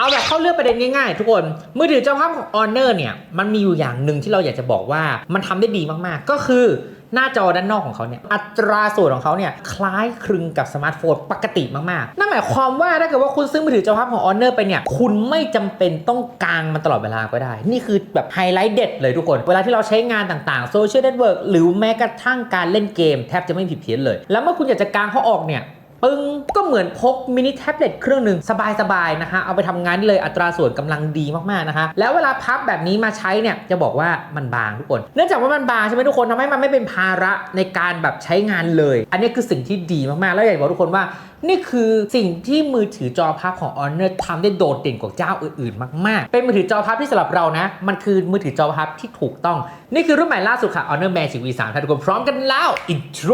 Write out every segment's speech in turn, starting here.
เอาแบบเข้าเรื่องประเด็นง่ายๆทุกคน มือถือเจ้าภาพของ Honor เนี่ยมันมีอยู่อย่างหนึ่งที่เราอยากจะบอกว่ามันทำได้ดีมากๆ ก็คือหน้าจอด้านนอกของเขาเนี่ยอัตราส่วนของเขาเนี่ยคล้ายคลึงกับสมาร์ทโฟนปกติมากๆ นั่นหมายความว่าถ้าเกิดว่าคุณซื้อมือถือเจ้าภาพของ Honor ไปเนี่ยคุณไม่จำเป็นต้องกางมันตลอดเวลาก็ได้ นี่คือแบบไฮไลท์เด็ดเลยทุกคน เวลาที่เราใช้งานต่างๆโซเชียลเน็ตเวิร์กหรือแม้กระทั่งการเล่นเกม แทบจะไม่ผิดเพี้ยนเลย แล้วเมื่อคุณอยากจะกางเขาออกเนี่ย ปึ้งก็เหมือนพกมินิแท็บเล็ตเครื่องหนึ่งสบายๆนะคะเอาไปทำงานได้เลยอัตราส่วนกำลังดีมากๆนะคะ แล้วเวลาพับแบบนี้มาใช้เนี่ยจะบอกว่ามันบางทุกคน เนื่องจากว่ามันบางใช่ไหมทุกคนทำให้มันไม่เป็นภาระในการแบบใช้งานเลย อันนี้คือสิ่งที่ดีมากๆ แล้วอยากจะบอกทุกคนว่านี่คือสิ่งที่มือถือจอพับของ Honor ทำได้โดดเด่นกว่าเจ้าอื่นๆ มากๆ เป็นมือถือจอพับที่สำหรับเรานะ มันคือมือถือจอพับที่ถูกต้อง นี่คือรุ่นใหม่ล่าสุดค่ะ Honor Magic V3 ถ้าทุกคนพร้อมกันแล้วอินโทร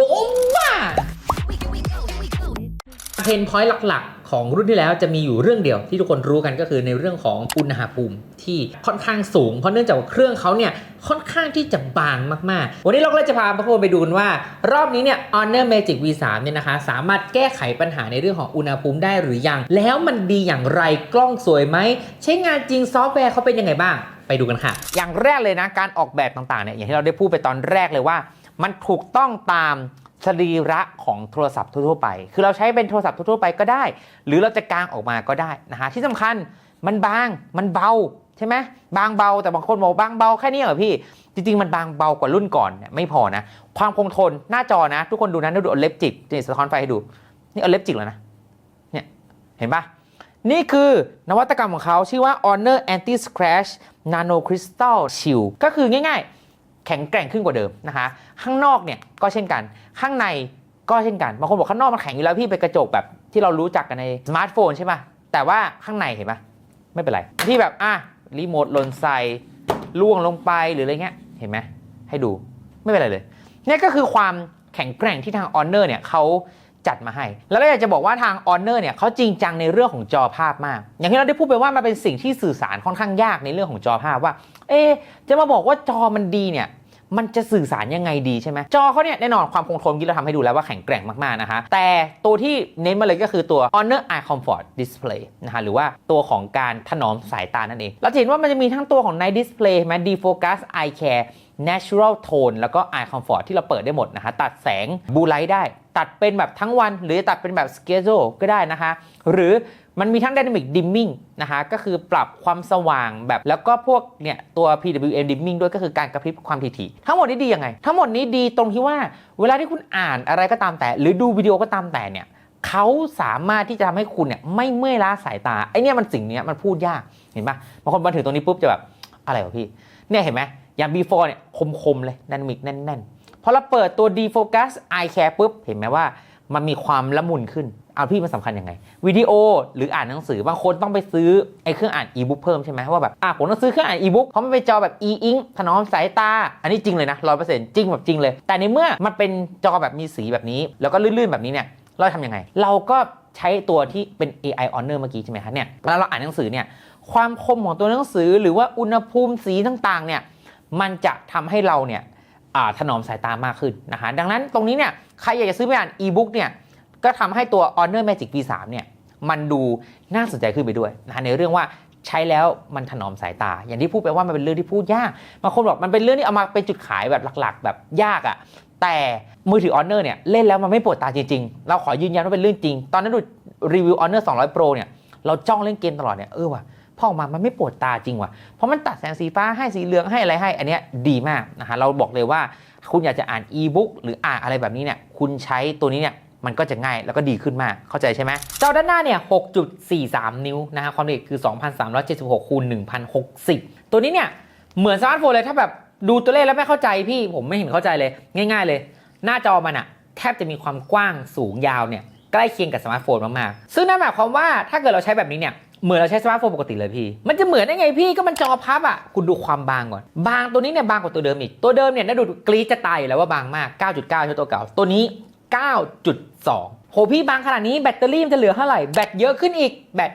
มา เพนพอยต์หลักๆ ของรุ่นที่แล้วจะมีอยู่เรื่องเดียวที่ทุกคนรู้กันก็คือในเรื่องของอุณหภูมิที่ค่อนข้างสูง เพราะเนื่องจากว่าเครื่องเขาเนี่ยค่อนข้างที่จะบางมากๆ วันนี้เราก็เลยจะพาพวกไปดูกันว่า รอบนี้เนี่ย Honor Magic V3 เนี่ยนะคะ สามารถแก้ไขปัญหาในเรื่องของอุณหภูมิได้หรือยัง แล้วมันดีอย่างไรกล้องสวยไหมใช้งานจริงซอฟต์แวร์เขาเป็นยังไงบ้าง ไปดูกันค่ะ อย่างแรกเลยนะการออกแบบต่างๆเนี่ยอย่างที่เราได้พูดไปตอนแรกเลยว่า มันถูกต้องตาม สรีระของโทรศัพท์ทั่วๆไป คือเราใช้เป็นโทรศัพท์ทั่วๆไปก็ได้ หรือเราจะกางออกมาก็ได้นะฮะที่สำคัญมันบาง มันเบาใช่ไหมบางเบาแต่บางคนบอกบางเบาแค่นี้เหรอพี่ จริง ๆ มันบางเบากว่ารุ่นก่อนเนี่ยไม่พอนะ ความคงทนหน้าจอนะ ทุกคนดูนะดูเอาเล็บจิกนี่สะท้อนไฟให้ดู นี่เอาเล็บจิกแล้วนะเนี่ยเห็นปะนี่คือนวัตกรรมของเขาชื่อว่า Honor Anti Scratch Nano Crystal Shield ก็คือง่ายๆ แข็งแกร่งขึ้นกว่าเดิมนะคะข้างนอกเนี่ยก็เช่นกัน ข้างในก็เช่นกันบางคนบอกข้างนอกมันแข็งอยู่แล้วพี่ไปนกระจกแบบที่เรารู้จักกันในสมาร์ทโฟนใช่ปะแต่ว่าข้างในเห็นปะไม่เป็นไร ที่แบบอะรีโมทหล่นใส่ล่วงลงไปหรืออะไรเงี้ยเห็นไหมให้ดูไม่เป็นไรเลยเนี่ยก็คือความแข็งแกร่งที่ทางอ Honor เนี่ยเขาจัดมาให้ แล้วก็อยากจะบอกว่าทาง Honor เนี่ยเขาจริงจังในเรื่องของจอภาพมาก อย่างที่เราได้พูดไปว่ามันเป็นสิ่งที่สื่อสารค่อนข้างยากในเรื่องของจอภาพว่า เอ๊จะมาบอกว่าจอมันดีเนี่ย มันจะสื่อสารยังไงดีใช่ไหมจอเขาเนี่ยแน่นอนความคงทนที่เราทำให้ดูแล้วว่าแข็งแกร่งมากๆนะคะแต่ตัวที่เน้นมาเลยก็คือตัว Honor Eye Comfort Display นะคะหรือว่าตัวของการถนอมสายตานั่นเอง เราเห็นว่ามันจะมีทั้งตัวของ Night Display ไหม Defocus Eye Care Natural Tone แล้วก็ Eye Comfort ที่เราเปิดได้หมดนะคะ ตัดแสงบูไลท์ได้ ตัดเป็นแบบทั้งวัน หรือตัดเป็นแบบ schedule ก็ได้นะคะ หรือ มันมีทั้ง Dynamic Dimming นะคะก็คือปรับความสว่างแบบ แล้วก็พวกเนี่ยตัว PWM Dimming ด้วยก็คือการกระพริบความถี่ๆทั้งหมดนี้ดียังไง ทั้งหมดนี้ดีตรงที่ว่าเวลาที่คุณอ่านอะไรก็ตามแต่ หรือดูวิดีโอก็ตามแต่เนี่ยเขาสามารถที่จะทำให้คุณเนี่ยไม่เมื่อยล้าสายตาไอเนี่ยมันสิ่งเนี้ยมันพูดยากเห็นปะบางคนมาถึงตรงนี้ปุ๊บจะแบบอะไรวะพี่เนี่ยเห็นไหมอย่าง before เนี่ยคมๆเลย Dynamic แน่นๆพอเราเปิดตัว defocus eye care ปุ๊บเห็นไหมว่ามันมีความละมุนขึ้น เอาพี่มันสำคัญยังไงวิดีโอหรืออ่านหนังสือบางคนต้องไปซื้อไอ้เครื่องอ่านอีบุ๊กเพิ่มใช่ไหมว่าแบบอะผมต้องซื้อเครื่องอ่านอีบุ๊กเพราะมันเป็นจอแบบ e ink ถนอมสายตา อันนี้จริงเลยนะร้อยเปอร์เซ็นต์จริงแบบจริงเลย แต่ในเมื่อมันเป็นจอแบบมีสีแบบนี้ แล้วก็ลื่นๆแบบนี้เนี่ยเราทำยังไง เราก็ใช้ตัวที่เป็น AI Honor เมื่อกี้ใช่ไหมคะเนี่ยเวลาเราอ่านหนังสือเนี่ยความคมของตัวหนังสือหรือว่าอุณหภูมิสีต่างๆเนี่ยมันจะทำให้เราเนี่ยอ่าถนอมสายตามากขึ้นนะคะดังนั้นตรงนี้เนี่ยใครอยากจะซื้อไปอ่านอีบุ๊กเนี่ย ก็ทำให้ตัว Honor Magic V3 เนี่ยมันดูน่าสนใจขึ้นไปด้วยนะฮะในเรื่องว่าใช้แล้วมันถนอมสายตา อย่างที่พูดไปว่ามันเป็นเรื่องที่พูดยากบางคนบอกมันเป็นเรื่องที่เอามาเป็นจุดขายแบบหลักๆ แบบยากอะ่ะแต่มือถือ Honor เนี่ยเล่นแล้วมันไม่ปวดตาจริงๆ เราขอยืนยันว่าเป็นเรื่องจริง ตอนนั้นดูรีวิว Honor 200 Pro เนี่ยเราจ้องเล่นเกมตลอดเนี่ยเออว่ะพอออกมามันไม่ปวดตาจริงว่ะ เพราะมันตัดแสงสีฟ้าให้สีเหลืองให้อะไรให้ อันเนี้ยดีมากนะฮะเราบอกเลยว่าคุณอยากจะอ่านอีบุ๊กหรืออ่านอะไรแบบนี้เนี่ยคุณใช้ตัวนี้เนี่ย มันก็จะง่ายแล้วก็ดีขึ้นมากเข้าใจใช่ไหมจอด้านหน้าเนี่ย 6.43 นิ้วนะฮะความละเอียดคือ 2,376คูณ1,060 ตัวนี้เนี่ยเหมือนสมาร์ทโฟนเลยถ้าแบบดูตัวเลขแล้วไม่เข้าใจพี่ผมไม่เห็นเข้าใจเลย ง่าย ๆ เลย หน้าจอมันอะแทบจะมีความกว้างสูงยาวเนี่ยใกล้เคียงกับสมาร์ทโฟนมากๆซึ่งนั่นหมายความว่าถ้าเกิดเราใช้แบบนี้เนี่ยเหมือนเราใช้สมาร์ทโฟนปกติเลยพี่ มันจะเหมือนได้ไงพี่ก็มันจอพับอะ คุณดูความบางก่อน บางตัวนี้เนี่ยบางกว่าตัวเดิมอีก ตัวเดิมเนี่ยน่าดูกรีดจะตายอยู่แล้วว่าบางมาก 9.9ใช่ตัวเก่า ตัวนี้ 9.2 โหพี่บางขนาดนี้แบตเตอรี่มันจะเหลือเท่าไหร่ แบตเยอะขึ้นอีก แบต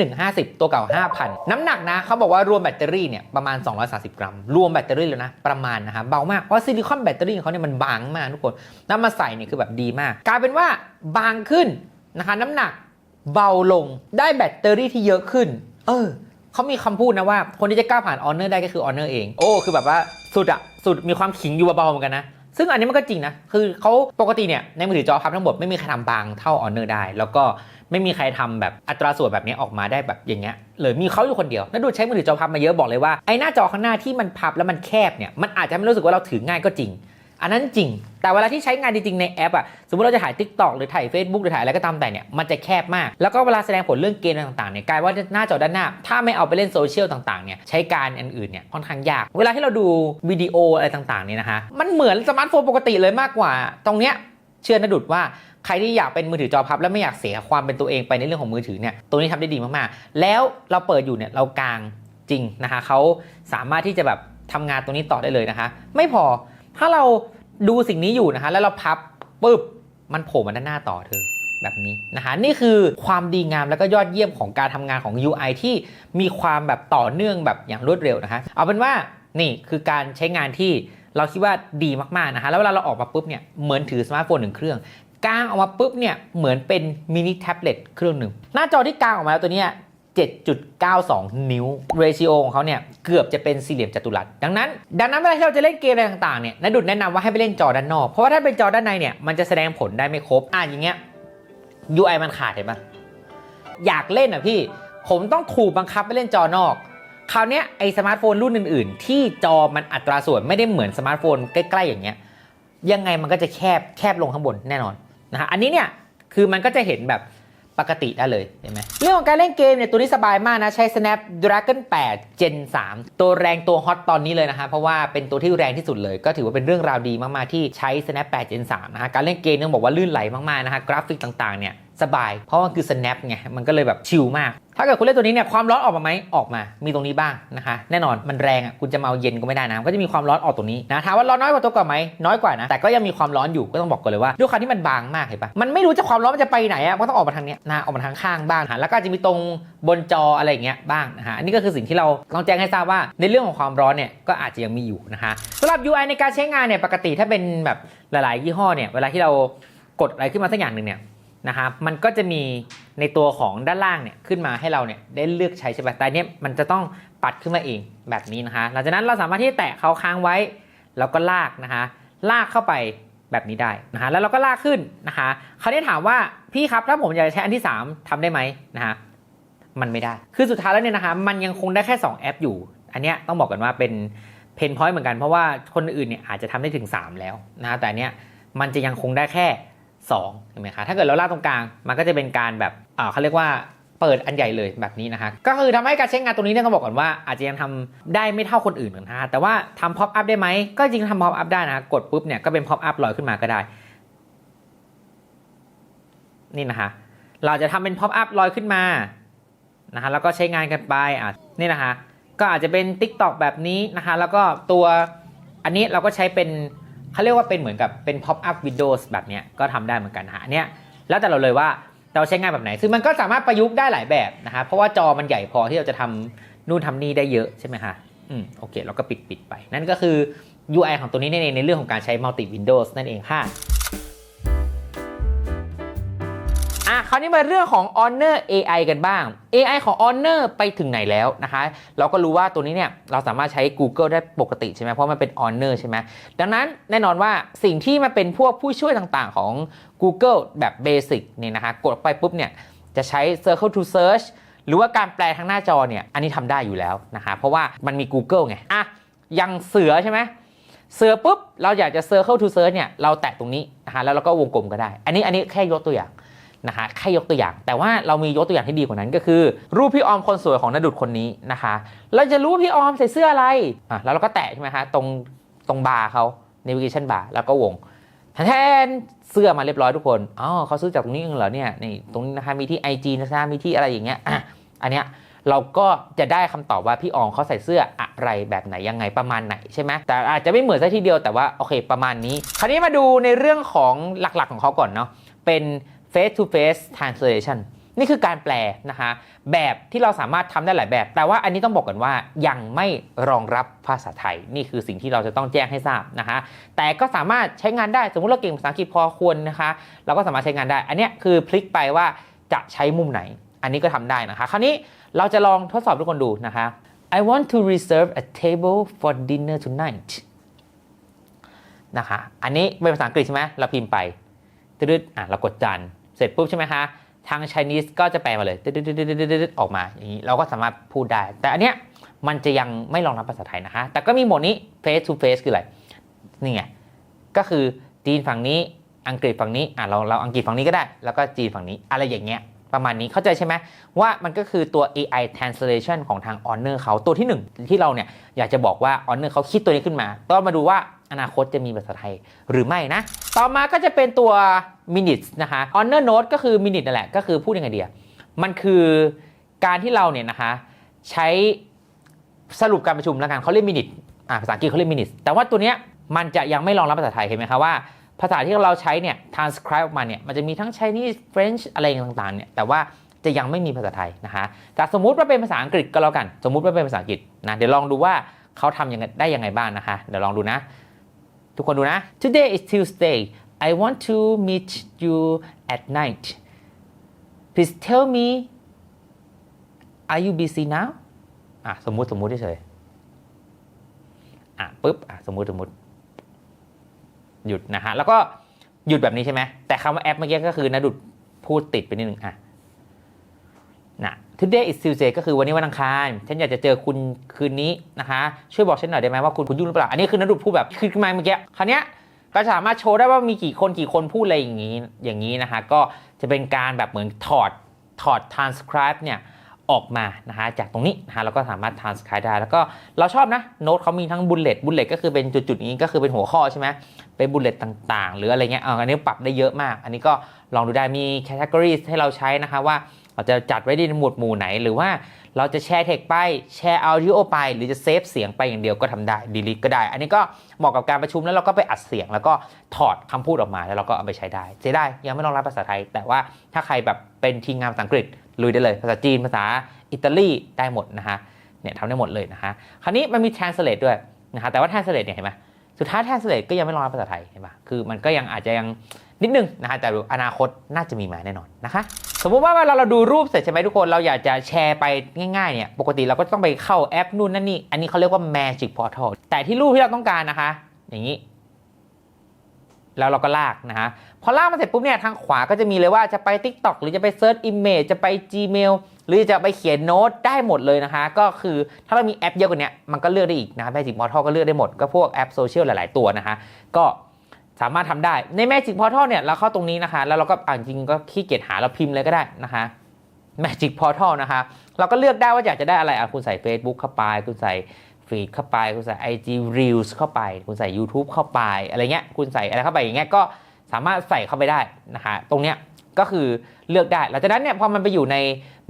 5,150 ตัวเก่า 5,000 น้ำหนักนะเขาบอกว่ารวมแบตเตอรี่เนี่ยประมาณ 230 กรัม รวมแบตเตอรี่แล้วนะ ประมาณนะฮะเบามาก เพราะซิลิคอนแบตเตอรี่ของเขาเนี่ยมันบางมากทุกคนนำมาใส่เนี่ยคือแบบดีมาก กลายเป็นว่าบางขึ้นนะคะน้ำหนักเบาลงได้แบตเตอรี่ที่เยอะขึ้น เออเขามีคำพูดนะว่า คนที่จะกล้าผ่านออเนอร์ได้ก็คือออเนอร์เอง โอ้ คือแบบว่าสุดอะสุดมีความขิงอยู่เบาๆเหมือนกันนะ ซึ่งอันนี้มันก็จริงนะ คือเขาปกติเนี่ยในมือถือจอพับทั้งหมดไม่มีใครทำบางเท่าออนเนอร์ได้ แล้วก็ไม่มีใครทำแบบอัตราส่วนแบบนี้ออกมาได้แบบอย่างเงี้ยเลยมีเขาอยู่คนเดียวแล้วดูใช้มือถือจอพับมาเยอะบอกเลยว่าไอ้หน้าจอข้างหน้าที่มันพับแล้วมันแคบเนี่ยมันอาจจะไม่รู้สึกว่าเราถือง่ายก็จริง อันนั้นจริง แต่เวลาที่ใช้งานจริงๆในแอปอะสมมติเราจะถ่าย Tik t o อกหรือถ่าย Facebook หรือถ่ายอะไรก็ตามแต่เนี่ยมันจะแคบมาก แล้วก็เวลาแสดงผลเรื่องเกมต่างๆเนี่ยกลายว่าหน้าจอด้านหน้า ถ้าไม่เอาไปเล่นโซเชียลต่างๆเนี่ยใช้การอันอื่นเนี่ยค่อนข้างยาก เวลาที่เราดูวิดีโออะไรต่างๆเนี่ยนะคะมันเหมือนสมาร์ทโฟนปกติเลยมากกว่า ตรงเนี้ยเชื่อนะดุดว่าใครที่อยากเป็นมือถือจอพับ แล้วไม่อยากเสียความเป็นตัวเองไปในเรื่องของมือถือเนี่ยตัวนี้ทำได้ดีมากๆ แล้วเราเปิดอยู่เนี่ยเรากลางจริงนะคะเขาสามารถที่จะแบบทำงานตรงนี้ต่อได้เลยนะคะ ไม่พอ ถ้าเราดูสิ่งนี้อยู่นะคะแล้วเราพับปุ๊บมันโผล่มาด้านหน้าต่อเธอแบบนี้นะคะนี่คือความดีงามแล้วก็ยอดเยี่ยมของการทำงานของ UI ที่มีความแบบต่อเนื่องแบบอย่างรวดเร็วนะคะเอาเป็นว่านี่คือการใช้งานที่เราคิดว่าดีมากๆนะคะแล้วเวลาเราออกมาปุ๊บเนี่ยเหมือนถือสมาร์ทโฟนหนึ่งเครื่องกางออกมาปุ๊บเนี่ยเหมือนเป็นมินิแท็บเล็ตเครื่องหนึ่ง หน้าจอที่กางออกมาแล้วตัวนี้ 7.92 นิ้วเรชิโอของเขาเนี่ยเกือบจะเป็นสี่เหลี่ยมจัตุรัสดังนั้น ดังนั้นเวลาที่เราจะเล่นเกมอะไรต่างๆเนี่ยนดุดแนะนำว่าให้ไปเล่นจอด้านนอก เพราะว่าถ้าเป็นจอด้านในเนี่ยมันจะแสดงผลได้ไม่ครบอะอย่างเงี้ย UI มันขาดเห็นปะอยากเล่นอะพี่ ผมต้องถูกบังคับไปเล่นจอนอก คราวเนี้ยไอสมาร์ทโฟนรุ่นอื่น ๆ ที่จอมันอัตราส่วนไม่ได้เหมือนสมาร์ทโฟนใกล้ๆอย่างเงี้ยยังไงมันก็จะแคบแคบลงข้างบนแน่นอนนะฮะอันนี้เนี่ยคือมันก็จะเห็นแบบ ปกติได้เลยเห็นไหมเรื่องของการเล่นเกมเนี่ยตัวนี้สบายมากนะ ใช้ Snapdragon 8 Gen 3 ตัวแรงตัวฮอตตอนนี้เลยนะฮะเพราะว่าเป็นตัวที่แรงที่สุดเลย ก็ถือว่าเป็นเรื่องราวดีมากๆที่ใช้ Snap 8 Gen 3นะฮะการเล่นเกมต้องบอกว่าลื่นไหลมากๆนะฮะกราฟิกต่างๆเนี่ยสบาย เพราะมันคือ Snap ไงมันก็เลยแบบชิลมาก ถ้าเกิดคุณเล่นตัวนี้เนี่ยความร้อนออกมาไหมออกมา มีตรงนี้บ้างนะคะ แน่นอนมันแรงอะคุณจะมาเอาเย็นก็ไม่ได้นะก็จะมีความร้อนออกตรงนี้นะถามว่าร้อนน้อยกว่าตัวก่อนไหมน้อยกว่านะแต่ก็ยังมีความร้อนอยู่ก็ต้องบอกก่อนเลยว่าด้วยความที่มันบางมากเห็นปะมันไม่รู้จะความร้อนมันจะไปไหนอะก็ต้องออกมาทางเนี้ยนะออกมาทางข้างบ้างแล้วก็จจะมีตรงบนจออะไรอย่างเงี้ยบ้างนะฮะอันนี้ก็คือสิ่งที่เราต้องแจ้งให้ทราบว่า ในเรื่องของความร้อนเนี่ยก็อาจจะยังมีอยู่นะคะสำหรับ UI ในการใช้งานเนี่ยปกติถ้าเป็นแบบหลาย ๆ ยี่ห้อเนี่ยเวลาที่เรากดอะไรขึ้นมาสักอย่างหนึ่งเนี่ย นะครับมันก็จะมีในตัวของด้านล่างเนี่ยขึ้นมาให้เราเนี่ยได้เลือกใช้ใช่ไหมแต่เนี้ยมันจะต้องปัดขึ้นมาเองแบบนี้นะคะหลังจากนั้นเราสามารถที่จะแตะเขาค้างไว้ แล้วก็ลากนะคะลากเข้าไปแบบนี้ได้นะคะแล้วเราก็ลากขึ้นนะคะเขาได้ถามว่าพี่ครับถ้าผมอยากจะใช้อันที่ 3ทำได้ไหมนะคะมันไม่ได้ คือสุดท้ายแล้วเนี่ยนะคะมันยังคงได้แค่ 2 แอปอยู่ อันเนี้ยต้องบอกกันว่าเป็นเพนพอยต์เหมือนกันเพราะว่าคนอื่นเนี่ยอาจจะทำได้ถึง 3 แล้วนะแต่อันเนี้ยมันจะยังคงได้แค่ 2เห็นไหมคะถ้าเกิดเราลากตรงกลางมันก็จะเป็นการแบบเขาเรียกว่าเปิดอันใหญ่เลยแบบนี้นะคะก็คือทำให้การใช้งานตรงนี้เนี่ยต้องบอกก่อนว่าอาจจะยังทำได้ไม่เท่าคนอื่นนะฮะแต่ว่าทำ pop up ได้ไหมก็จริงทำ pop up ได้นะกดปุ๊บเนี่ยก็เป็น pop up ลอยขึ้นมาก็ได้ นี่นะคะเราจะทำเป็น pop up ลอยขึ้นมานะคะแล้วก็ใช้งานกันไปอะนี่นะคะก็อาจจะเป็น TikTok แบบนี้นะคะแล้วก็ตัวอันนี้เราก็ใช้เป็น เขาเรียกว่าเป็นเหมือนกับเป็น pop up windows แบบเนี้ยก็ทำได้เหมือนกันนะฮะเนี่ยแล้วแต่เราเลยว่าเราใช้งานแบบไหน ซึ่งมันก็สามารถประยุกต์ได้หลายแบบนะครับเพราะว่าจอมันใหญ่พอที่เราจะทำนู่นทำนี่ได้เยอะใช่ไหมคะอืมโอเคเราก็ปิดปิดไป นั่นก็คือ UI ของตัวนี้นั่นเองในเรื่องของการใช้ multi windows นั่นเองค่ะ อะคราวนี้มาเรื่องของ Honor AI กันบ้าง AI ของ Honor ไปถึงไหนแล้วนะคะ เราก็รู้ว่าตัวนี้เนี่ยเราสามารถใช้ Google ได้ปกติใช่ไหมเพราะมันเป็น Honor ใช่ไหมดังนั้นแน่นอนว่าสิ่งที่มาเป็นพวกผู้ช่วยต่างๆของ Google แบบเบสิกเนี่ยนะคะ กดไปปุ๊บเนี่ยจะใช้ Circle to Search หรือว่าการแปลทางหน้าจอเนี่ยอันนี้ทำได้อยู่แล้วนะคะ เพราะว่ามันมี Google ไงอะยังเสือใช่ไหมเสือปุ๊บเราอยากจะ circle to search เนี่ยเราแตะตรงนี้นะคะแล้วเราก็วงกลมก็ได้ อันนี้อันนี้แค่ยกตัวอย่าง นะคะแค่ยกตัวอย่าง แต่ว่าเรามียกตัวอย่างที่ดีกว่านั้นก็คือ รูปพี่ออมคนสวยของนดุดคนนี้นะคะเราจะรู้พี่ออมใส่เสื้ออะไรอะแล้วเราก็แตะใช่ไหมคะตรงตรงบาร์เขา navigation bar แล้วก็วงแทนเสื้อมาเรียบร้อยทุกคนอ๋อเขาซื้อจากตรงนี้เองเหรอเนี่ยนี่ตรงนี้นะคะมีที่ IG นะคะมีที่อะไรอย่างเงี้ยอะอันเนี้ยเราก็จะได้คำตอบว่าพี่อองเขาใส่เสื้ออะไรแบบไหนยังไงประมาณไหนใช่ไหมแต่อาจจะไม่เหมือนซะทีเดียวแต่ว่าโอเคประมาณนี้ คราวนี้มาดูในเรื่องของหลักๆของเขาก่อนเนาะเป็น face to face translation นี่คือการแปลนะคะแบบที่เราสามารถทำได้หลายแบบ แต่ว่าอันนี้ต้องบอกกันว่ายังไม่รองรับภาษาไทย นี่คือสิ่งที่เราจะต้องแจ้งให้ทราบนะคะแต่ก็สามารถใช้งานได้ สมมติเราเก่งภาษาอังกฤษพอควรนะคะ เราก็สามารถใช้งานได้ อันนี้คือพลิกไปว่าจะใช้มุมไหน อันนี้ก็ทำได้นะคะ คราวนี้เราจะลองทดสอบทุกคนดูนะคะ I want to reserve a table for dinner tonight นะคะ อันนี้เป็นภาษาอังกฤษใช่ไหมเราพิมพ์ไปตึ๊ดๆอะเรากดจัน เสร็จปุ๊บใช่ไหมคะทาง Chinese ก็จะแปลมาเลยออกมาอย่างนี้เราก็สามารถพูดได้ แต่อันเนี้ยมันจะยังไม่รองรับภาษาไทยนะคะ แต่ก็มีโหมดนี้ face to face คืออะไร นี่ไง ก็คือจีนฝั่งนี้ อังกฤษฝั่งนี้ อะเราเราอังกฤษฝั่งนี้ก็ได้ แล้วก็จีนฝั่งนี้ อะไรอย่างเงี้ย ประมาณนี้เข้าใจใช่ไหมว่ามันก็คือตัว AI translation ของทาง Honor เขาตัวที่หนึ่งที่เราเนี่ยอยากจะบอกว่า Honor เขาคิดตัวนี้ขึ้นมา ต้องมาดูว่าอนาคตจะมีภาษาไทยหรือไม่นะ ต่อมาก็จะเป็นตัว minutes นะคะ Honor Note ก็คือ minute นั่นแหละ ก็คือพูดยังไงเดียมันคือการที่เราเนี่ยนะคะใช้สรุปการประชุมแล้วกันเขาเรียก minute อ่าภาษาอังกฤษเขาเรียก minutes แต่ว่าตัวเนี้ยมันจะยังไม่รองรับภาษาไทยเห็นไหมคะว่า ภาษาที่เราใช้เนี่ย transcribe ออกมาเนี่ย มันจะมีทั้ง Chinese French อะไรต่างๆเนี่ย แต่ว่าจะยังไม่มีภาษาไทยนะคะแต่สมมุติว่าเป็นภาษาอังกฤษก็แล้วกัน สมมุติว่าเป็นภาษาอังกฤษนะ เดี๋ยวลองดูว่าเขาทำยังไงได้ยังไงบ้างนะคะ เดี๋ยวลองดูนะ ทุกคนดูนะ Today is Tuesday I want to meet you at night Please tell me Are you busy now อะสมมุติสมมุติเฉยๆอะปุ๊บอะสมมุติสมมุติ หยุดนะฮะแล้วก็หยุดแบบนี้ใช่ไหมแต่คำว่าแอปเมื่อกี้ก็คือนะดุดพูดติดไปนิดนึงอะนะ today is Tuesday ก็คือวันนี้วันอังคาร ฉันอยากจะเจอคุณคืนนี้นะคะ ช่วยบอกฉันหน่อยได้ไหมว่าคุณคุณยุ่งหรือเปล่า อันนี้คือนะดุดพูดแบบคือมาเมื่อกี้ คราวเนี้ยก็สามารถโชว์ได้ว่ามีกี่คนกี่คนพูดอะไรอย่างนี้ อย่างนี้นะคะ ก็จะเป็นการแบบเหมือนถอดถอด transcribe เนี่ยออกมานะคะจากตรงนี้นะคะแล้วก็สามารถ transcribe ได้ แล้วก็เราชอบนะโน้ตเขามีทั้งบุลเลตบุลเลตก็คือเป็นจุดๆนี้ก็คือเป็นหัวข้อใช่ไหม เป็นบุลเลตต่างๆ หรืออะไรเงี้ยอันนี้ปรับได้เยอะมาก อันนี้ก็ลองดูได้มี categories ให้เราใช้นะคะว่าเราจะจัดไว้ในหมวดหมู่ไหน หรือว่าเราจะแชร์เทคไปแชร์ audio ไป หรือจะเซฟเสียงไปอย่างเดียวก็ทำได้ delete ก็ได้ อันนี้ก็เหมาะกับการประชุมแล้วเราก็ไปอัดเสียง แล้วก็ถอดคำพูดออกมาแล้วเราก็เอาไปใช้ได้เสียได้ยังไม่รองรับภาษาไทย แต่ว่าถ้าใครแบบเป็นทีมงานภาษาอังกฤษลุยได้เลย ภาษาจีนภาษาอิตาลีได้หมดนะฮะเนี่ยทำได้หมดเลยนะฮะคราวนี้มันมี translate ด้วยนะฮะแต่ว่า translate เนี่ยเห็นไหม สุดท้าย translate ก็ยังไม่รองรับภาษาไทยเห็นปะคือมันก็ยังอาจจะยังนิดนึงนะฮะแต่อนาคตน่าจะมีมาแน่นอนนะคะ สมมุติว่าเวลาเราดูรูปเสร็จใช่ไหมทุกคนเราอยากจะแชร์ไปง่ายๆเนี่ยปกติเราก็ต้องไปเข้าแอปนู่นนั่นนี่ อันนี้เขาเรียกว่า magic portal แต่ที่รูปที่เราต้องการนะคะ อย่างนี้ แล้วเราก็ลากนะฮะพอลากมาเสร็จปุ๊บเนี่ยทางขวาก็จะมีเลยว่าจะไป TikTok หรือจะไป Search Image จะไป Gmail หรือจะไปเขียนโน้ตได้หมดเลยนะคะ ก็คือถ้าเรามีแอปเยอะกว่านี้มันก็เลือกได้อีกนะ Magic Portal ก็เลือกได้หมด ก็พวกแอปโซเชียลหลาย ๆ ตัวนะคะ ก็สามารถทำได้ใน Magic Portal เนี่ยเราเข้าตรงนี้นะคะ แล้วเราก็อ่านจริงก็ขี้เกียจหาเราพิมพ์เลยก็ได้นะคะ Magic Portal นะคะ เราก็เลือกได้ว่าอยากจะได้อะไรอะคุณใส่ Facebook เข้าไป คุณใส่ฟีดเข้าไป คุณใส่ IG Reels เข้าไป คุณใส่ YouTube เข้าไป อะไรเงี้ย คุณใส่อะไรเข้าไปอย่างเงี้ยก็สามารถใส่เข้าไปได้นะคะ ตรงเนี้ย ก็คือเลือกได้ หลังจากนั้นเนี่ยพอมันไปอยู่ใน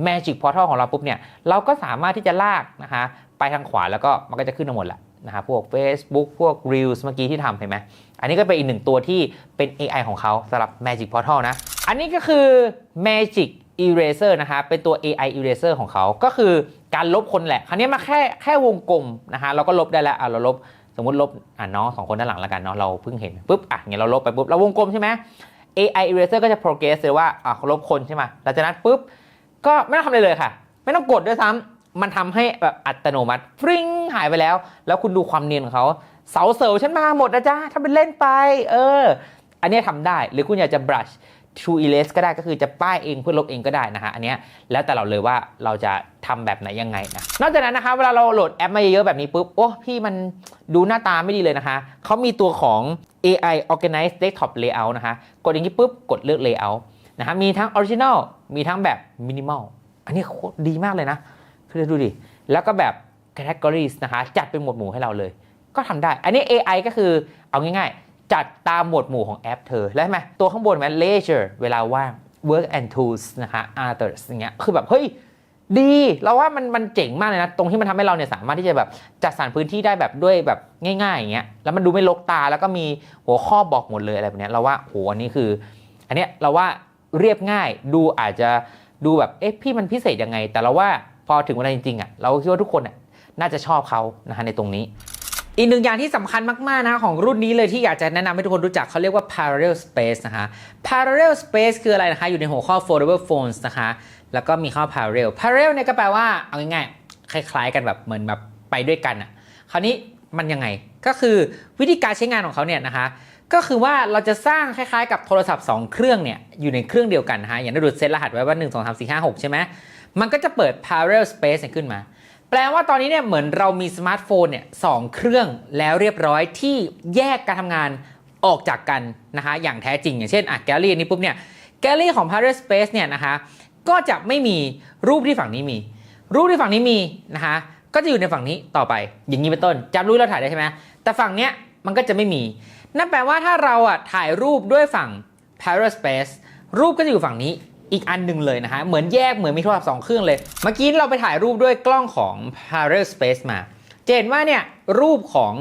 Magic Portal ของเราปุ๊บเนี่ยเราก็สามารถที่จะลากนะคะไปทางขวาแล้วก็มันก็จะขึ้นมาหมดละนะคะพวก Facebook พวก Reels เมื่อกี้ที่ทำเห็นไหม อันนี้ก็เป็นอีกหนึ่งตัวที่เป็น AI ของเขาสำหรับ Magic Portal นะ อันนี้ก็คือ Magic Eraser นะคะเป็นตัว AI Eraser ของเขา ก็คือการลบคนแหละ คราวนี้มาแค่แค่วงกลมนะคะเราก็ลบได้แล้วอะเราลบ สมมติลบอะน้องสองคนด้านหลังแล้วกันเนาะเราเพิ่งเห็นปุ๊บอะเงี้ยเราลบไปปุ๊บเราวงกลมใช่ไหม AI Eraser ก็จะ progress เลยว่าอะลบคนใช่ไหมหลังจากนั้นปุ๊บ ก็ไม่ต้องทำอะไรเลยค่ะ ไม่ต้องกดด้วยซ้ำมันทำให้แบบอัตโนมัติฟริ้งหายไปแล้ว แล้วคุณดูความเนียนของเขาเสาเสริฉันมาหมดนะจ๊ะทำเป็นเล่นไป เออ อันนี้ทำได้หรือคุณอยากจะ brush True Erase ก็ได้ก็คือจะป้ายเองเพื่อลบเองก็ได้นะฮะอันเนี้ยแล้วแต่เราเลยว่าเราจะทำแบบไหนยังไงนะนอกจากนั้นนะคะเวลาเราโหลดแอปมาเยอะๆแบบนี้ปุ๊บ โอ้พี่มันดูหน้าตาไม่ดีเลยนะคะ เขามีตัวของ AI Organize Desktop Layout นะคะ กดอย่างนี้ปุ๊บ กดเลือก Layout นะฮะมีทั้ง Original มีทั้งแบบ Minimal อันนี้โคตรดีมากเลยนะคือดูดิ แล้วก็แบบ Categories นะคะ จัดเป็นหมวดหมู่ให้เราเลย ก็ทำได้ อันนี้ AI ก็คือเอาง่ายๆ จัดตามหมวดหมู่ของแอปเธอ แล้วใช่ไหมตัวข้างบนมัน leisure เวลาว่าง work and tools นะคะ others อย่างเงี้ยคือแบบเฮ้ยดีเราว่ามันมันเจ๋งมากเลยนะ ตรงที่มันทำให้เราเนี่ยสามารถที่จะแบบจัดสรรพื้นที่ได้แบบด้วยแบบง่ายๆอย่างเงี้ยแล้วมันดูไม่ลกตาแล้วก็มีหัวข้อบอกหมดเลยอะไรแบบเนี้ยเราว่าโหอันนี้คือ อันเนี้ยเราว่าเรียบง่ายดูอาจจะดูแบบเอ๊ะพี่มันพิเศษยังไง แต่เราว่าพอถึงเวลาจริงๆอะเราคิดว่าทุกคนอะน่าจะชอบเขานะฮะในตรงนี้ อีกหนึ่งอย่างที่สำคัญมาก ๆ นะของรุ่นนี้เลยที่อยากจะแนะนำให้ทุกคนรู้จักเขาเรียกว่า parallel space นะคะ parallel space คืออะไรนะคะ อยู่ในหัวข้อ foldable phones นะคะ แล้วก็มีคำว่า parallel parallel เนี่ยก็แปลว่า เอาง่ายๆ คล้ายๆ กันแบบเหมือนแบบไปด้วยกันอะ คราวนี้มันยังไง ก็คือวิธีการใช้งานของเขาเนี่ยนะคะ ก็คือว่าเราจะสร้างคล้ายๆ กับโทรศัพท์ 2 เครื่องเนี่ย อยู่ในเครื่องเดียวกันนะฮะอย่างนัดูเซตรหัสไว้ว่า 1 2 3 4 5 6 ใช่ไหมมันก็จะเปิด parallel space ขึ้นมา แปลว่าตอนนี้เนี่ยเหมือนเรามีสมาร์ทโฟนเนี่ยสองเครื่องแล้วเรียบร้อยที่แยกการทำงานออกจากกันนะคะอย่างแท้จริง อย่างเช่นอะแกลลี่นี้ปุ๊บเนี่ยแกลลี่ของ parallel space เนี่ยนะคะก็จะไม่มีรูปที่ฝั่งนี้มี รูปที่ฝั่งนี้มีนะคะก็จะอยู่ในฝั่งนี้ต่อไป อย่างนี้เป็นต้นจำรูปเราถ่ายได้ใช่ไหมแต่ฝั่งเนี้ยมันก็จะไม่มี นั่นแปลว่าถ้าเราอะถ่ายรูปด้วยฝั่ง parallel space รูปก็จะอยู่ฝั่งนี้ อีกอันหนึ่งเลยนะฮะ เหมือนแยกเหมือนมีโทรศัพท์สองเครื่องเลย เมื่อกี้เราไปถ่ายรูปด้วยกล้องของ parallel space มาจะเห็นว่าเนี่ยรูปของ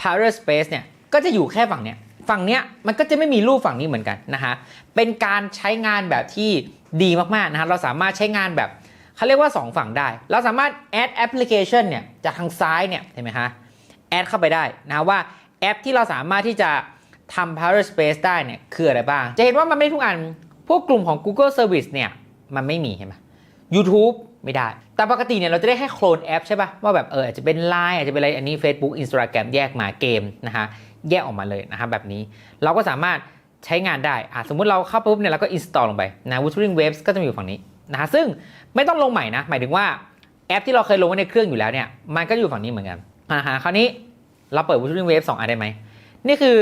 parallel space เนี่ยก็จะอยู่แค่ฝั่งเนี้ยฝั่งเนี้ยมันก็จะไม่มีรูปฝั่งนี้เหมือนกันนะฮะ เป็นการใช้งานแบบที่ดีมากๆนะฮะ เราสามารถใช้งานแบบเขาเรียกว่า 2 ฝั่งได้ เราสามารถ add application เนี่ยจากทางซ้ายเนี่ยเห็นไหมคะแอดเข้าไปได้นะว่าแอปที่เราสามารถที่จะทำ Power Space ได้เนี่ยคืออะไรบ้าง จะเห็นว่ามันไม่ทุกอัน วกกลุ่มของ Google Service เนี่ยมันไม่มีเห็นไหม YouTube ไม่ได้ แต่ปกติเนี่ยเราจะได้แค่โคลนแอปใช่ปะว่าแบบเอออาจจะเป็น Line อาจจะเป็นอะไรอันนี้ Facebook Instagram แยกมาเกมนะคะแยกออกมาเลยนะคะแบบนี้เราก็สามารถใช้งานได้อะสมมุติเราเข้าปุ๊บเนี่ยเราก็ install ลงไปนะ Wuthering Waves ก็จะมีอยู่ฝั่งนี้นะคะซึ่งไม่ต้องลงใหม่นะ หมายถึงว่าแอปที่เราเคยลงไว้ในเครื่องอยู่แล้วเนี่ยมันก็อยู่ฝั่งนี้เหมือนกันอ่าฮะคราวนี้เราเปิด Wuthering Waves 2อันได้ไหมนี่คือ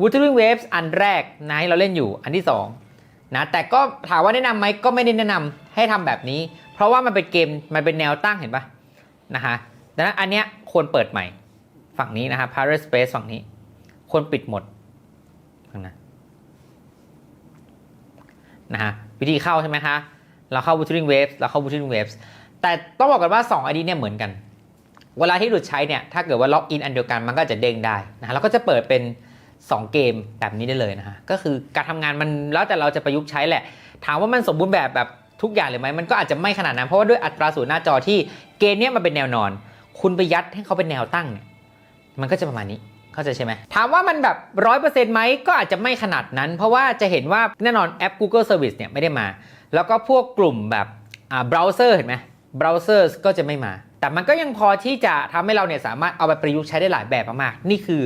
Wuthering Waves อันแรกนะที่เราเล่นอยู่อันที่ 2 นะแต่ก็ถามว่าแนะนำไหมก็ไม่ได้แนะนำให้ทำแบบนี้ เพราะว่ามันเป็นเกมมันเป็นแนวตั้งเห็นปะนะคะดังนั้นอันเนี้ยควรเปิดใหม่ฝั่งนี้นะครับ Parallel Space ฝั่งนี้ ควรปิดหมดนะนะฮะวิธีเข้าใช่ไหมคะเราเข้า Wuthering Waves เราเข้า Wuthering Waves แต่ต้องบอกกันว่า 2 ID เนี่ยเหมือนกัน เวลาที่หลุดใช้เนี่ยถ้าเกิดว่าล็อกอินอันเดียวกันมันก็จะเด้งได้นะแล้วก็จะเปิดเป็น 2 เกมแบบนี้ได้เลยนะฮะก็คือการทำงานมันแล้วแต่เราจะประยุกต์ใช้แหละ ถามว่ามันสมบูรณ์แบบแบบทุกอย่างเลยไหมมันก็อาจจะไม่ขนาดนั้นเพราะว่าด้วยอัตราส่วนหน้าจอที่เกมเนี้ยมันเป็นแนวนอน คุณไปยัดให้เขาเป็นแนวตั้งเนี่ยมันก็จะประมาณนี้เข้าใจใช่ไหมถามว่ามันแบบร้อยเปอร์เซ็นต์ไหมก็อาจจะไม่ขนาดนั้น เพราะว่าจะเห็นว่าแน่นอนแอป Google Service เนี่ยไม่ได้มา แล้วก็พวกกลุ่มแบบอ่าเบราว์เซอร์เห็นไหมเบราว์เซอร์ก็จะไม่มา แต่มันก็ยังพอที่จะทำให้เราเนี่ยสามารถเอาไปประยุกต์ใช้ได้หลายแบบมากๆนี่คือ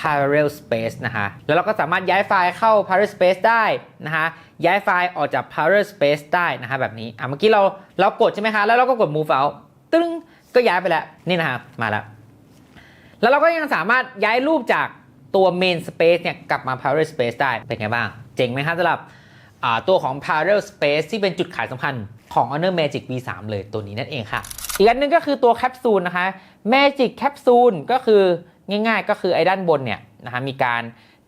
parallel space นะคะแล้วเราก็สามารถย้ายไฟล์เข้า parallel space ได้นะคะย้ายไฟล์ออกจาก parallel space ได้นะคะแบบนี้อะเมื่อกี้เราเรากดใช่ไหมคะแล้วเราก็กด move out ตึ้งก็ย้ายไปแล้วนี่นะคะมาแล้ว แล้วเราก็ยังสามารถย้ายรูปจากตัว main space เนี่ยกลับมา parallel space ได้เป็นไงบ้าง เจ๋งไหมครับสำหรับอ่าตัวของ parallel space ที่เป็นจุดขายสำคัญของ Honor Magic V3 เลยตัวนี้นั่นเองค่ะ อีกอันหนึงก็คือตัวแคปซูลนะคะ Magic Capsule ก็คือ ง่ายๆ ก็คือไอ้ด้านบนเนี่ยนะคะมีการ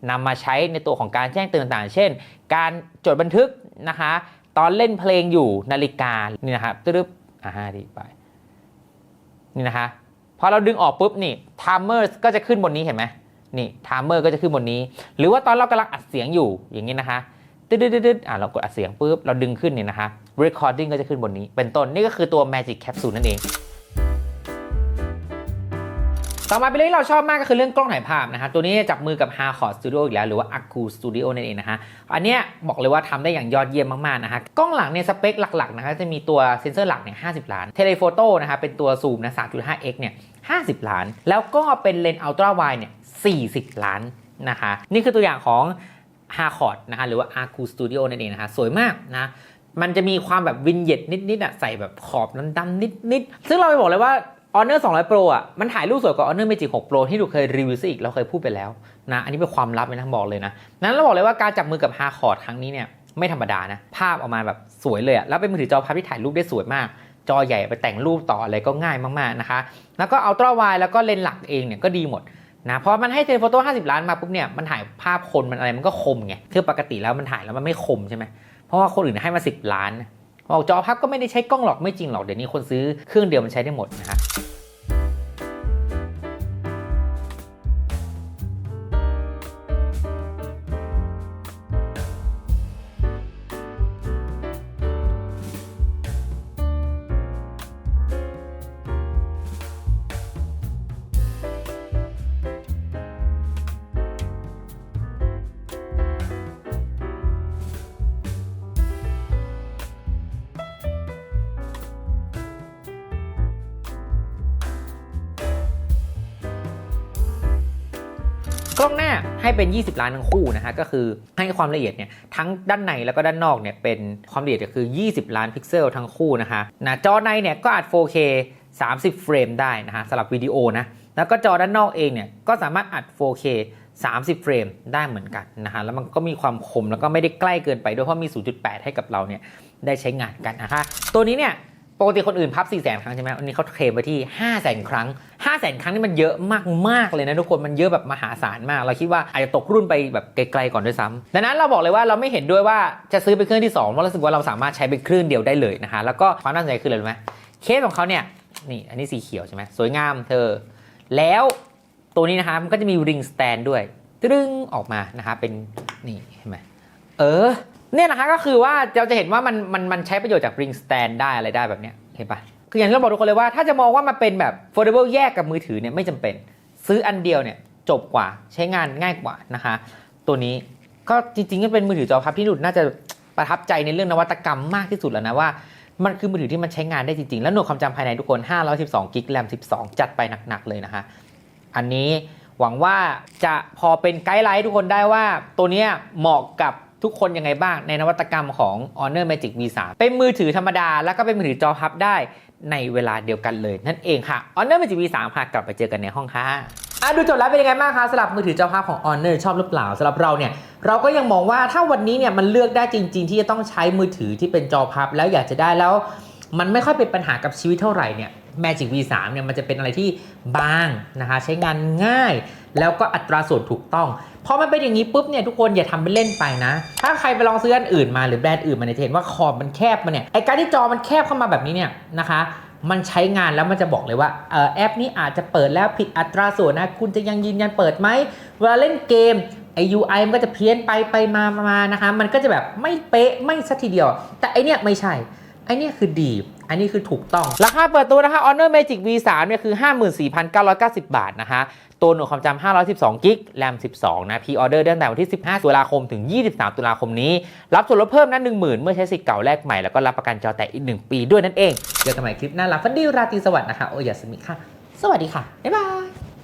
นำมาใช้ในตัวของการแจ้งเตือนต่างๆ เช่น การจดบันทึกนะคะตอนเล่นเพลงอยู่นาฬิกานี่นะครับตึ๊บอ่าห้าดีไปนี่นะคะพอเราดึงออกปุ๊บนี่ timer ก็จะขึ้นบนนี้เห็นไหมนี่ timer ก็จะขึ้นบนนี้ หรือว่าตอนเรากำลังอัดเสียงอยู่อย่างนี้นะคะตึ๊ดตึ๊ดตึ๊ดอ่าเรากดอัดเสียงปุ๊บเราดึงขึ้นเนี่ยนะคะ recording ก็จะขึ้นบนนี้ เป็นต้นนี่ก็คือตัว magic capsule นั่นเอง ต่อมาเป็นเรื่องที่เราชอบมากก็คือเรื่องกล้องถ่ายภาพนะฮะตัวนี้จับมือกับ h a r c o r Studio อีกแล้วหรือว่า Aku Studio นั่นเองนะฮะอันเนี้ยบอกเลยว่าทำได้อย่างยอดเยี่ยมมากๆนะฮะกล้องหลังเนี่ยสเปคหลักๆนะคะจะมีตัวเซนเซอร์หลักเนี่ย50ล้านเทเลโฟโต้นะคะเป็นตัวซูมนะ 3.5x เนี่ย50 ล้าน แล้วก็เป็นเลนส์อัลตร้าไวเนี่ย40 ล้านนะคะนี่คือตัวอย่างของ h a r c o r นะคะหรือว่า Aku Studio นั่นเองนะคะสวยมากนะมันจะมีความแบบวินเย็ดนิดๆอะใส่แบบขอบดำๆนิดๆซึ่งเราไปบอกเลยว่า Honor 200 Pro อะมันถ่ายรูปสวยกว่า Honor Magic 6 Pro ที่ดูเคยรีวิวซะอีกเราเคยพูดไปแล้วนะอันนี้เป็นความลับเลยนะบอกเลยนะนั้นเราบอกเลยว่าการจับมือกับ h a r c o r ครั้งนี้เนี่ยไม่ธรรมดานะภาพออกมาแบบสวยเลยอะแล้วเป็นมือถือจอภาพที่ถ่ายรูปได้สวยมาก จอใหญ่ไปแต่งรูปต่ออะไรก็ง่ายมากๆนะคะ แล้วก็อัลตร้าไวแล้วก็เลนส์หลักเองเนี่ยก็ดีหมดนะพอมันให้เทเลโฟโต้50 ล้านมาปุ๊บเนี่ยมันถ่ายภาพคนมันอะไรมันก็คมไงคือปกติแล้วมันถ่ายแล้วมันไม่คมใช่ไหมเพราะว่าคนอื่นให้มา 10 ล้าน บอกจอภาพก็ไม่ได้ใช้กล้องหรอกไม่จริงหรอกเดี๋ยวนี้คนซื้อเครื่องเดียวมันใช้ได้หมดนะคะ ล้องหน้าให้เป็น 20 ล้านทั้งคู่นะฮะก็คือให้ความละเอียดเนี่ยทั้งด้านในแล้วก็ด้านนอกเนี่ยเป็นความละเอียดก็คือ 20 ล้านพิกเซลทั้งคู่นะคะนะจอในเนี่ยก็อัด 4K 30 เฟรมได้นะฮะสำหรับวิดีโอนะแล้วก็จอด้านนอกเองเนี่ยก็สามารถอัด 4K 30 เฟรมได้เหมือนกันนะฮะแล้วมันก็มีความคมแล้วก็ไม่ได้ใกล้เกินไปด้วยเพราะมี 0.8 ให้กับเราเนี่ยได้ใช้งานกันนะคะตัวนี้เนี่ยปกติคนอื่นพับ 4 0 0 0 0 0 ครั้งใช่ไหมอันนี้เขาเคลมไปที่ 5 0 0 0 0 0 ครั้ง 5 0 0 0 0 0ครั้งนี่มันเยอะมากๆเลยนะทุกคนมันเยอะแบบมหาศาลมาก เราคิดว่าอาจจะตกรุ่นไปแบบไกลๆก่อนด้วยซ้ำดังนั้นเราบอกเลยว่าเราไม่เห็นด้วยว่าจะซื้อเป็นเครื่องที่2เพราะรู้สึกว่าเราสามารถใช้เป็นเครื่องเดียวได้เลยนะคะแล้วก็ความน่าสนใจคืออะไรรู้ไหมเคสของเขาเนี่ยนี่อันนี้สีเขียวใช่ไหมสวยงามเธอ แล้วตัวนี้นะคะมันก็จะมีริงสแตนด้วยตึ้งออกมานะคะเป็นนี่เห็นไหมเออเนี่ยนะคะก็คือว่าเราจะเห็นว่ามันมันมันใช้ประโยชน์จากริงสแตนได้อะไรได้แบบเนี้ยเห็นปะ คืออย่างที่เราบอกทุกคนเลยว่าถ้าจะมองว่ามันเป็นแบบ foldable แยกกับมือถือเนี่ยไม่จำเป็น ซื้ออันเดียวเนี่ยจบกว่าใช้งานง่ายกว่านะคะ ตัวนี้ก็จริงๆก็เป็นมือถือจอพับที่หนุดน่าจะประทับใจในเรื่องนวัตกรรมมากที่สุดแล้วนะว่ามันคือมือถือที่มันใช้งานได้จริงๆ แล้วหน่วยความจำภายในทุกคน 512กิกแรม12 จัดไปหนักๆ เลยนะคะ อันนี้หวังว่าจะพอเป็นไกด์ไลน์ทุกคนได้ว่าตัวนี้เหมาะกับทุกคนยังไงบ้างในนวัตกรรมของ Honor Magic V3 เป็นมือถือธรรมดา แล้วก็เป็นมือถือจอพับได้ ในเวลาเดียวกันเลยนั่นเองค่ะ Honor Magic V3 ค่ะกลับไปเจอกันในห้องค่ะอะดูจบแล้วเป็นยังไงบ้างคะสำหรับมือถือจอภาพของ Honor ชอบหรือเปล่าสำหรับเราเนี่ยเราก็ยังมองว่าถ้าวันนี้เนี่ยมันเลือกได้จริง ๆ ที่จะต้องใช้มือถือที่เป็นจอพับแล้วอยากจะได้แล้ว มันไม่ค่อยเป็นปัญหากับชีวิตเท่าไหร่เนี่ย Magic V3 เนี่ยมันจะเป็นอะไรที่บางนะคะใช้งานง่าย แล้วก็อัตราส่วนถูกต้องพอมันเป็นอย่างนี้ปุ๊บเนี่ยทุกคนอย่าทำเป็นเล่นไปนะ ถ้าใครไปลองซื้ออันอื่นมาหรือแบรนด์อื่นมาเนี่เห็นว่าขอบมันแคบมาเนี่ยไอการที่จอมันแคบเข้ามาแบบนี้เนี่ยนะคะมันใช้งานแล้วมันจะบอกเลยว่าเออแอปนี้อาจจะเปิดแล้วผิดอัตราส่วนนะคุณจะยังยืนยันเปิดไหมเวลาเล่นเกมไอ UI มันก็จะเพี้ยนไปไปมามานะคะ มันก็จะแบบไม่เป๊ะไม่สักทีเดียว แต่ไอเนี่ยไม่ใช่ ไอเนี่ยคือดี อันนี้คือถูกต้อง ราคาเปิดตัวนะคะ Honor Magic V3 เนี่ยคือ 54,990 บาทนะคะ ตัวหน่วยความจำ512กิกแรม 12 นะพีออเดอร์ตั้งแต่วันที่ 15 ตุลาคมถึง 23 ตุลาคมนี้ รับส่วนลดเพิ่มนะ10,000 เมื่อใช้สิทธิ์เก่าแลกใหม่ แล้วก็รับประกันจอแตกอีก 1 ปีด้วยนั่นเอง เจอกันใหม่คลิปหน้าลาฟันดี้ราตรีสวัสดิ์นะคะ โอยาสมิค่ะ สวัสดีค่ะ บ๊ายบาย